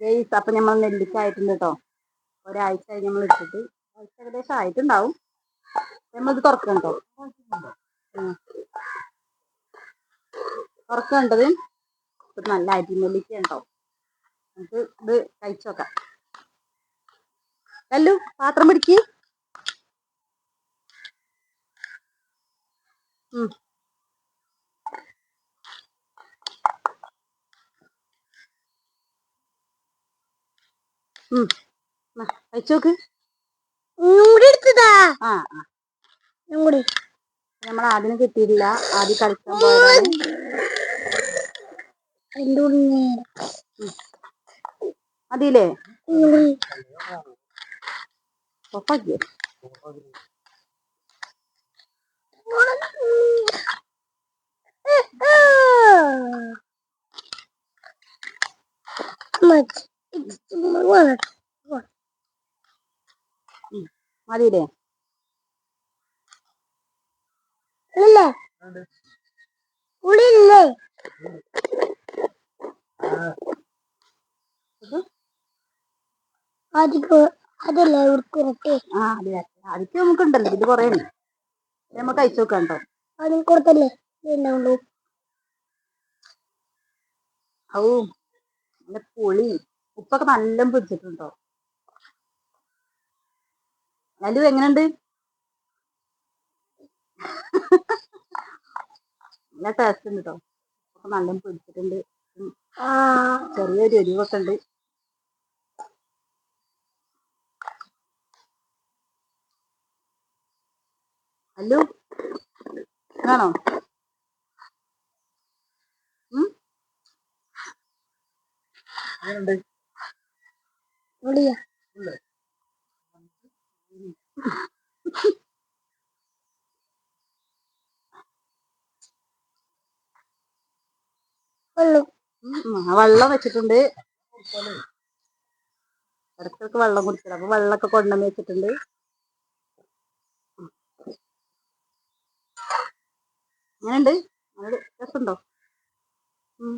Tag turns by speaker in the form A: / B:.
A: Guys അപ്പൊ നമ്മൾ നെല്ലിക്ക ആയിട്ടുണ്ട് കേട്ടോ ഒരാഴ്ച കഴിഞ്ഞ് നമ്മൾ ഇട്ടിട്ട്. ആഴ്ച ഏകദേശം ആയിട്ടുണ്ടാവും. നമ്മളിത് തുറക്കണം കേട്ടോ തുറക്കേണ്ടത് നല്ല അരി നെല്ലിക്ക ഉണ്ടോ നമുക്ക് ഇത് കഴിച്ചു നോക്കാം. അല്ലു പാത്രം പിടിക്ക്. ഉം.
B: എടുത്തതാ
A: ആ ആ. നമ്മൾ ആദ്യം കിട്ടിയില്ല ആദ്യം കളിക്കാൻ പോയതാണ്. മതിയില്ലേ? ഒപ്പാക്കിയോ. മതിയില്ലേ?
B: ഇല്ലേ. ഉള്ളില്ലേ
A: ഇത്?
B: അധികം അതല്ലേ കൊടുത്തിരട്ടെ
A: ആ അതെ. ആദ്യം നമുക്കുണ്ടല്ലോ. ഇത് കുറേ നമുക്ക് അയച്ചു നോക്കാം കേട്ടോ.
B: അതിന് കൊടുത്തല്ലേ? ഉണ്ടാവുള്ളൂ
A: ഔ നല്ല പുളി. ഉപ്പൊക്കെ നല്ല പിടിച്ചിട്ടുണ്ടോ? ലല്ലു എങ്ങനെയുണ്ട്? നല്ല ടേസ്റ്റ് ഉണ്ട് കേട്ടോ നല്ല പിടിച്ചിട്ടുണ്ട്. ചെറിയൊരു എരിവൊക്കെ ഉണ്ട്. അല്ലു ആണോ ഉം.
B: ഉള്ളു
A: വെള്ളം. വെച്ചിട്ടുണ്ട്. ഇടയ്ക്കൊക്കെ വെള്ളം കുടിക്കണം. അപ്പൊ വെള്ളമൊക്കെ കൊണ്ടുവന്ന് വെച്ചിട്ടുണ്ട്. അങ്ങനെയുണ്ട് രസമുണ്ടോ?
B: ഉം.